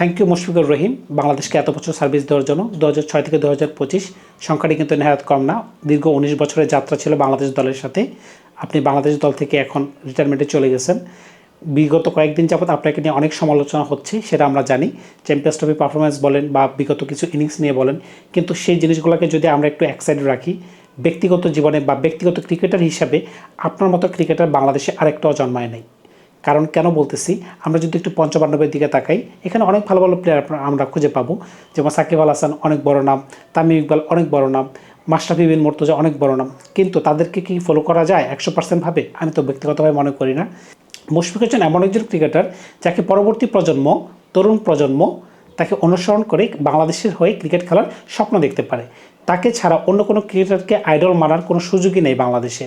Thank you Mushfiqur Rahim বাংলাদেশকে এত বছর সার্ভিস দেওয়ার জন্য দু হাজার ছয় থেকে দু হাজার পঁচিশ সংখ্যাটি কিন্তু নেহাত কম না। দীর্ঘ উনিশ বছরের যাত্রা ছিল বাংলাদেশ দলের সাথে। আপনি বাংলাদেশ দল থেকে এখন রিটায়ারমেন্টে চলে গেছেন। বিগত কয়েকদিন যাবত আপনাকে নিয়ে অনেক সমালোচনা হচ্ছে, সেটা আমরা জানি। চ্যাম্পিয়ন্স ট্রফি পারফরমেন্স বলেন বা বিগত কিছু ইনিংস নিয়ে বলেন। কিন্তু সেই জিনিসগুলোকে যদি আমরা একটু এক রাখি, ব্যক্তিগত জীবনে বা ব্যক্তিগত ক্রিকেটার হিসাবে আপনার মতো ক্রিকেটার বাংলাদেশে আরেকটাও জন্মায় নেই। কারণ কেন বলতেছি, আমরা যদি একটু পঞ্চপাণ্ডবের দিকে তাকাই, এখানে অনেক ভালো ভালো প্লেয়ার আমরা খুঁজে পাবো। যেমন সাকিব আল হাসান অনেক বড় নাম, তামিম ইকবাল অনেক বড় নাম মাস্টাফি বিন মোর্তজা অনেক বড় নাম। কিন্তু তাদেরকে কি ফলো করা যায়? একশো পার্সেন্ট ভাবে? আমি তো ব্যক্তিগতভাবে মনে করি না। মুশফিক হচ্ছেন এমন একজন ক্রিকেটার যাকে পরবর্তী প্রজন্ম, তরুণ প্রজন্ম তাকে অনুসরণ করে বাংলাদেশের হয়ে ক্রিকেট খেলার স্বপ্ন দেখতে পারে। তাকে ছাড়া অন্য কোনো ক্রিকেটারকে আইডল মানার কোনো সুযোগই নেই বাংলাদেশে।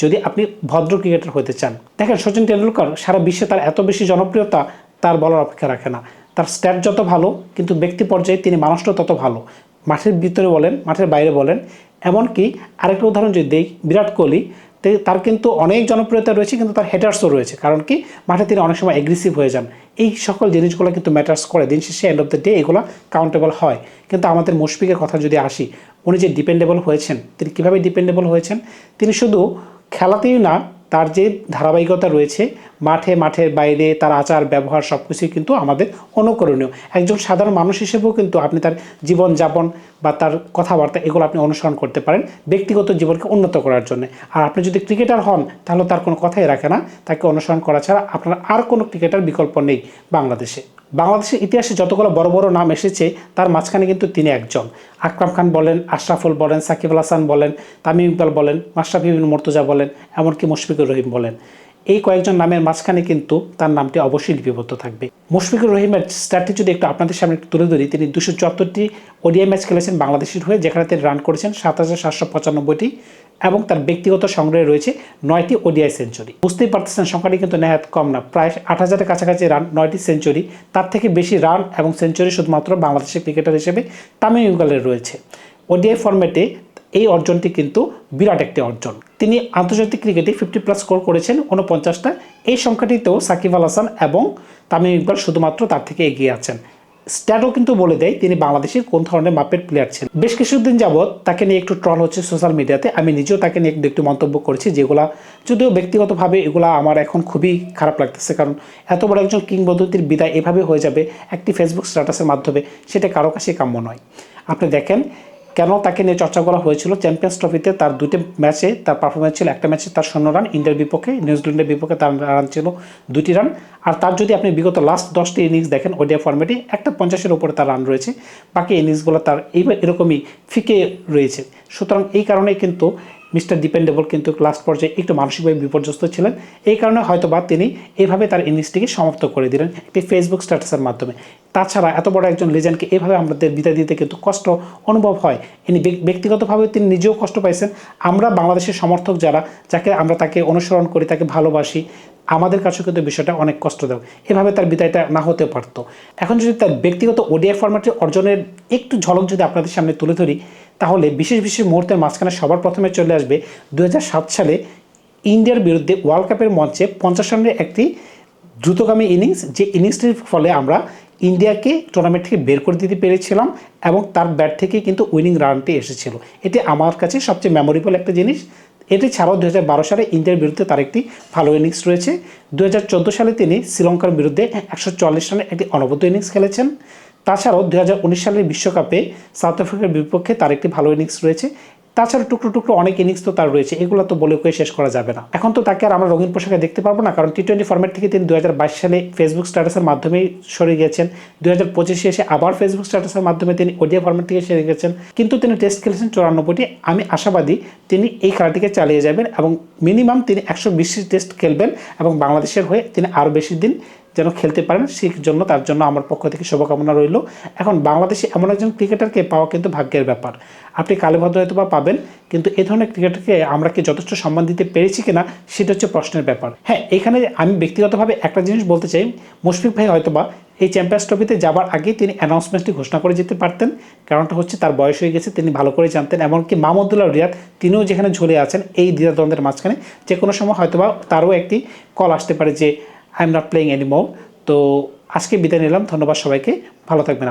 যদি আপনি ভদ্র ক্রিকেটার হতে চান। দেখেন, সচিন তেন্ডুলকর সারা বিশ্বে তার এত বেশি জনপ্রিয়তা তার বলার অপেক্ষা রাখে না। তার স্ট্যাট যত ভালো, কিন্তু ব্যক্তি পর্যায়ে তিনি মানুষটা তত ভালো। মাঠের ভিতরে বলেন, মাঠের বাইরে বলেন। এমনকি আরেকটা উদাহরণ যদি দেই, বিরাট কোহলি তার কিন্তু অনেক জনপ্রিয়তা রয়েছে, কিন্তু তার হেটার্সও রয়েছে। কারণ কি? মাঠে তিনি অনেক সময় অ্যাগ্রেসিভ হয়ে যান। এই সকল জিনিসগুলো কিন্তু ম্যাটার্স করে। দিন শেষে এন্ড অফ দ্য ডে এগুলো কাউন্টেবল হয়। কিন্তু আমাদের মুশফিকের কথা যদি আসি, উনি যে ডিপেন্ডেবল হয়েছেন, তিনি কীভাবে ডিপেন্ডেবল হয়েছেন? তিনি শুধু খেলাতেই না, তার যে ধারাবাহিকতা রয়েছে মাঠে, মাঠের বাইরে তার আচার, ব্যবহার সব কিছুই কিন্তু আমাদের অনুকরণীয়। একজন সাধারণ মানুষ হিসেবেও কিন্তু আপনি তার জীবনযাপন বা তার কথাবার্তা এগুলো আপনি অনুসরণ করতে পারেন ব্যক্তিগত জীবনকে উন্নত করার জন্য। আর আপনি যদি ক্রিকেটার হন, তাহলে তার কোনো কথাই রাখে না। তাকে অনুসরণ করা ছাড়া আপনার আর কোনো ক্রিকেটার বিকল্প নেই বাংলাদেশে। বাংলাদেশের ইতিহাসে যতগুলো বড় বড় নাম এসেছে, তার মাঝখানে কিন্তু তিনি একজন। আকরাম খান বলেন আশরাফুল বলেন, সাকিব আল হাসান বলেন, তামিম ইকবাল বলেন, মাশরাফি বিন মর্তুজা বলেন, এমনকি মুশফিকুর রহিম বলেন। এই কয়েকজন নামের মাঝখানে কিন্তু তার নামটি অবশ্যই লিপিবদ্ধ থাকবে। মুশফিকুর রহিমের স্ট্যাটি যদি একটু আপনাদের সামনে একটু তুলে ধরি, তিনি দুশো চুয়াত্তরটি ওডিআই ম্যাচ খেলেছেন বাংলাদেশের হয়ে, যেখানে তিনি রান করেছেন সাত হাজার সাতশো পঁচানব্বইটি এবং তার ব্যক্তিগত সংগ্রহে রয়েছে নয়টি ওডিআই সেঞ্চুরি বুঝতেই পারতেছেন, সংখ্যাটি কিন্তু নেহাত কম না, প্রায় আট হাজারের কাছাকাছি রান নয়টি সেঞ্চুরি তার থেকে বেশি রান এবং সেঞ্চুরি শুধুমাত্র বাংলাদেশের ক্রিকেটার হিসেবে তামিম ইকবালের রয়েছে। ওডিআই ফরম্যাটে এই অর্জনটি কিন্তু বিরাট একটি অর্জন। তিনি আন্তর্জাতিক ক্রিকেটে ফিফটি প্লাস স্কোর করেছেন উনপঞ্চাশটা এই সংখ্যাটিতেও সাকিব আল হাসান এবং তামিম ইকবাল শুধুমাত্র তার থেকে এগিয়ে আছেন। স্ট্যাটও কিন্তু বলে দেয়, তিনি বাংলাদেশের কোন ধরনের মাপের প্লেয়ার ছিলেন। বেশ কিছুদিন যাবৎ তাকে নিয়ে একটু ট্রল হচ্ছে সোশ্যাল মিডিয়াতে আমি নিজেও তাকে নিয়ে একটু একটু মন্তব্য করেছি যেগুলা, যদিও ব্যক্তিগতভাবে এগুলা আমার এখন খুবই খারাপ লাগতেছে। কারণ এত বড় একজন কিংবদন্তির বিদায় এভাবে হয়ে যাবে একটি ফেসবুক স্ট্যাটাসের মাধ্যমে, সেটা কারও কাছে কাম্য নয়। আপনি দেখেন কেন তাকে নিয়ে চর্চা করা হয়েছিল চ্যাম্পিয়ন্স ট্রফিতে তার দুটি ম্যাচে তার পারফরমেন্স ছিল। একটা ম্যাচে তার শূন্য রান, ইন্ডিয়ার বিপক্ষে, নিউজিল্যান্ডের বিপক্ষে তার রান ছিল দুটি রান। আর তার যদি আপনি বিগত লাস্ট দশটি ইনিংস দেখেন ওডিয়া ফর্মেটে একটা পঞ্চাশের ওপরে তার রান রয়েছে। বাকি ইনিংসগুলো তার এই এরকমই ফিকে রয়েছে। সুতরাং এই কারণে কিন্তু মিস্টার ডিপেন্ডেবল কিন্তু লাস্ট পর্যায়ে একটু মানসিকভাবে বিপর্যস্ত ছিলেন। এই কারণে হয়তো বা তিনি এইভাবে তার ইনিংসটিকে সমাপ্ত করে দিলেন একটি ফেসবুক স্ট্যাটাসের মাধ্যমে। তাছাড়া এত বড় একজন লেজেন্ডকে এভাবে আমাদের বিদায় দিতে কিন্তু কষ্ট অনুভব হয়। ইনি ব্যক- ব্যক্তিগতভাবে তিনি নিজেও কষ্ট পাইছেন। আমরা বাংলাদেশের সমর্থক যারা, যাকে আমরা তাকে অনুসরণ করি, তাকে ভালোবাসি, আমাদের কাছেও কিন্তু বিষয়টা অনেক কষ্ট দেয় এভাবে তার বিদায়টা না হতে পারত। এখন যদি তার ব্যক্তিগত ওডিআই ফরম্যাটে অর্জনের একটু ঝলক যদি আপনাদের সামনে তুলে ধরি তাহলে বিশেষ বিশেষ মুহূর্তের মাঝখানে সবার প্রথমে চলে আসবে দুই হাজার সাত সালে ইন্ডিয়ার বিরুদ্ধে ওয়ার্ল্ড কাপের মঞ্চে পঞ্চাশ রানের একটি দ্রুতগামী ইনিংস, যে ইনিংসটির ফলে আমরা ইন্ডিয়াকে টুর্নামেন্ট থেকে বের করে দিতে পেরেছিলাম এবং তার ব্যাট থেকে কিন্তু উইনিং রানটি এসেছিল। এটি আমার কাছে সবচেয়ে মেমোরেবল একটা জিনিস। এটি ছাড়াও দু হাজার বারো সালে ইন্ডিয়ার বিরুদ্ধে তার একটি ভালো ইনিংস রয়েছে। দু হাজার চোদ্দ সালে তিনি শ্রীলঙ্কার বিরুদ্ধে একশো চল্লিশ রানের একটি অনবদ্য ইনিংস খেলেছেন। তাছাড়াও দুই হাজার উনিশ সালের বিশ্বকাপে সাউথ আফ্রিকার বিপক্ষে তার একটি ভালো ইনিংস রয়েছে। তাছাড়া টুকরো টুকরো অনেক ইনিংস তো তার রয়েছে, এগুলো তো বলে কয়ে শেষ করা যাবে না। এখন তো তাকে আর আমরা রঙিন পোশাকে দেখতে পারব না, কারণ টি টোয়েন্টি ফর্মেট থেকে তিনি দু হাজার বাইশ সালে ফেসবুক স্ট্যাটাসের মাধ্যমেই সরে গিয়েছেন। দু হাজার পঁচিশে এসে আবার ফেসবুক স্ট্যাটাসের মাধ্যমে তিনি ওডিয়া ফর্মেট থেকে সরে গেছেন কিন্তু তিনি টেস্ট খেলেছেন চুরানব্বইটি। আমি আশাবাদী তিনি এই খেলাটিকে চালিয়ে যাবেন এবং মিনিমাম তিনি একশো বিশ টেস্ট খেলবেন এবং বাংলাদেশের হয়ে তিনি আরও বেশি দিন যেন খেলতে পারেন সেই জন্য তার জন্য আমার পক্ষ থেকে শুভকামনা রইল। এখন বাংলাদেশে এমন একজন ক্রিকেটারকে পাওয়া কিন্তু ভাগ্যের ব্যাপার। আপনি কালীভদ্র হয়তো বা পাবেন, কিন্তু এই ধরনের ক্রিকেটারকে আমরা কি যথেষ্ট সম্মান দিতে পেরেছি কিনা, সেটা হচ্ছে প্রশ্নের ব্যাপার। হ্যাঁ এখানে আমি ব্যক্তিগতভাবে একটা জিনিস বলতে চাই। মুশফিক ভাই হয়তো বা এই চ্যাম্পিয়ন্স ট্রফিতে যাবার আগে তিনি অ্যানাউন্সমেন্টটি ঘোষণা করে যেতে পারতেন। কারণটা হচ্ছে তার বয়স হয়ে গেছে, তিনি ভালো করে জানতেন। এমনকি মাহমুদুল্লাহ রিয়াদ, তিনিও যেখানে ঝুলে আছেন, এই দ্বিধাদ্বন্দ্বের মাঝখানে। যে কোনো সময় হয়তোবা তারও একটি কল আসতে পারে যে I am not playing anymore তো আজকে বিদায় নিলাম। ধন্যবাদ সবাইকে। ভালো থাকবেন